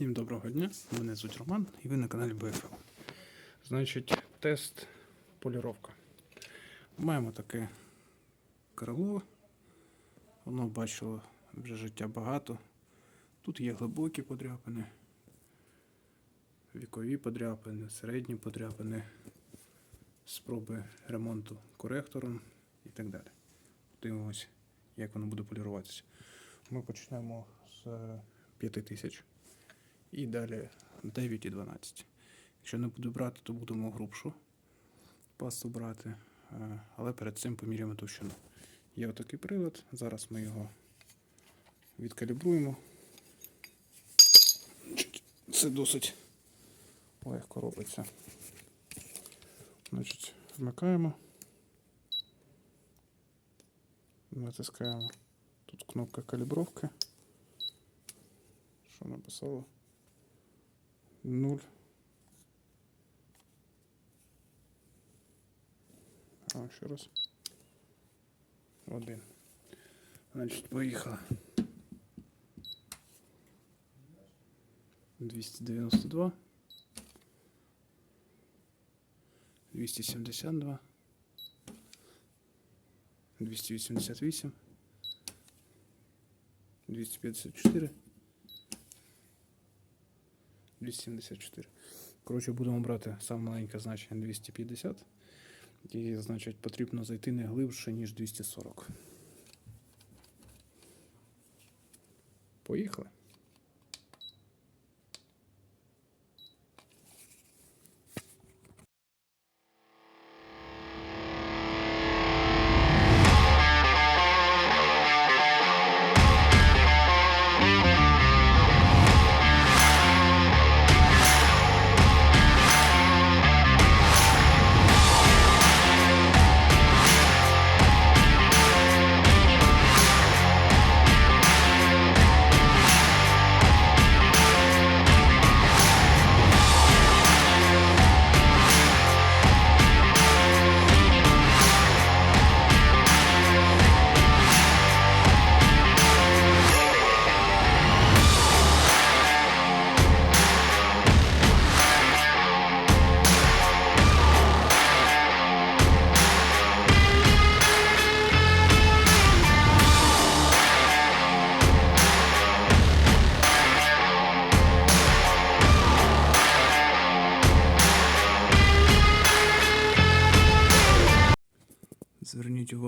Всім доброго дня, мене звуть Роман і ви на каналі BFL. Значить, тест поліровка. Маємо таке крило. Воно бачило вже життя багато. Тут є глибокі подряпини, вікові подряпини, середні подряпини, спроби ремонту коректором і так далі. Дивимось, як воно буде поліруватися. Ми почнемо з 5000 і далі 9 і 12. Якщо не буду брати, то будемо грубшу пасту брати, е, але перед цим поміряємо товщину. Є отакий прилад, зараз ми його відкалібруємо. Це досить легко робиться. Значить, вмикаємо, натискаємо. Тут кнопка калібровки. Що написало? 0. А, ще раз. Один. Значить, поїхали. 292. 272. 288. 254. 274. Коротше, будемо брати саме маленьке значення 250. І, значить, потрібно зайти не глибше, ніж 240. Поїхали.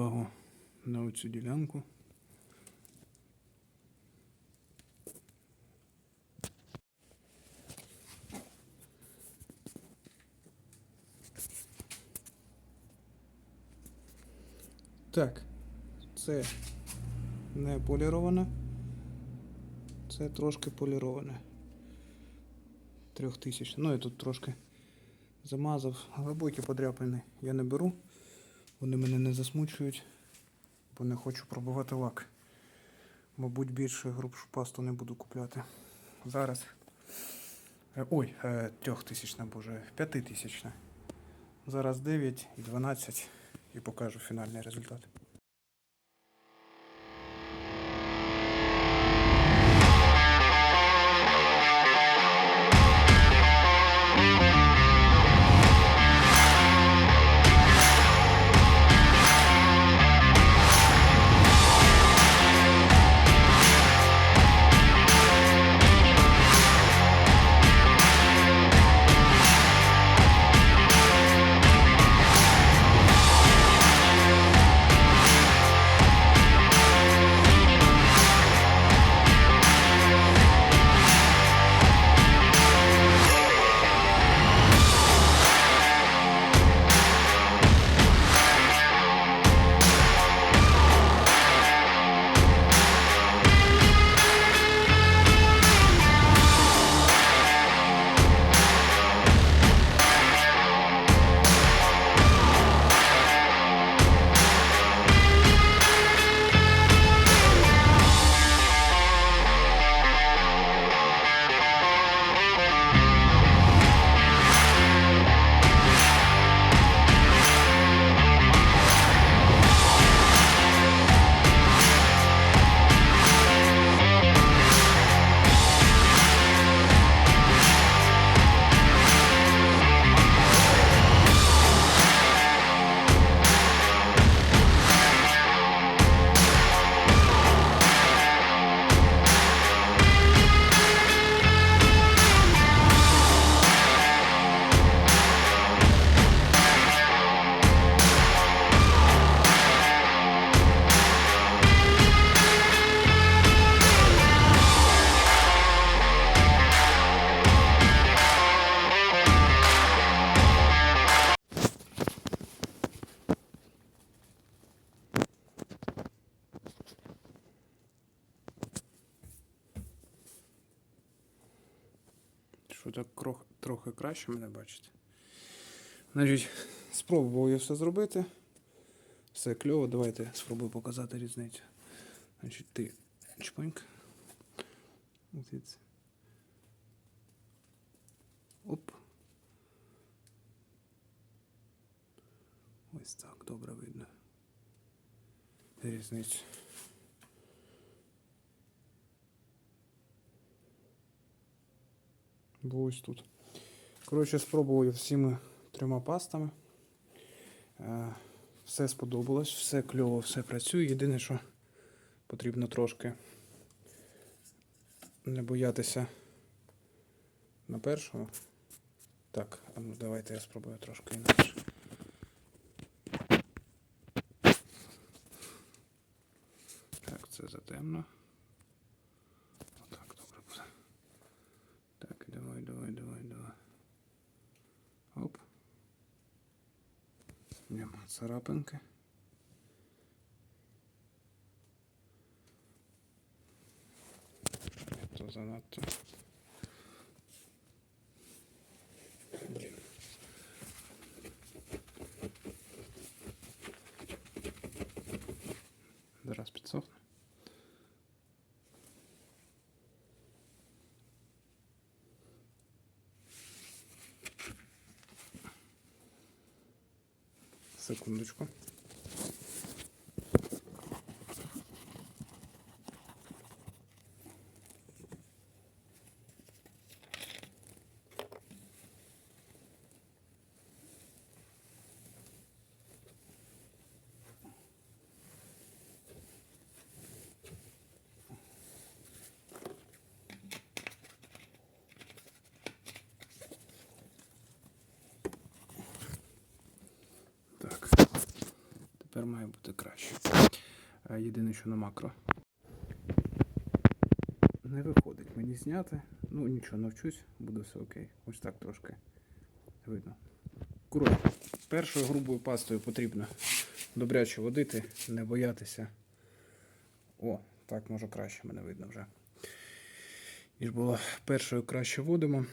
Увагу на оцю ділянку. Так, це не поліроване. Це трошки поліроване. Трьохтисячне. Ну, я тут трошки замазав. Глибокі подряпини я не беру. Вони мене не засмучують, бо не хочу пробувати лак. Мабуть, більше грубшу пасту не буду купляти. Зараз. Е, Ой, е, трьохтисячна, боже, п'ятитисячна. Зараз 9 і 12 і покажу фінальний результат. Що так трохи краще мене бачите. Значить, спробував я все зробити. Все кльово, давайте спробую показати різницю. Значить, ти чпоньк. Оп. Ось так, добре видно. Різницю. Бо ось тут. Коротше, спробував я всіми трьома пастами. Е, Все сподобалось, все кльово, все працює. Єдине, що потрібно трошки не боятися на першого. Так, а ну давайте я спробую трошки інакше. Так, це затемно. Нема царапинки. То занадто. Блін. Зараз підсохне. Секундочку. Тепер має бути краще. Е, Єдине, що на макро. Не виходить мені зняти. Ну нічого, навчусь, буде все окей. Ось так трошки видно. Коротше, першою грубою пастою потрібно добряче водити, не боятися. О, так може краще мене видно вже. Ніж було першою краще водимо,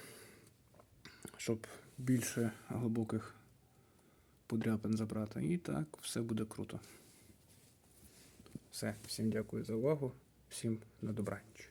щоб більше глибоких подряпин забрати. І так, все буде круто. Все, всім дякую за увагу, всім на добраніч.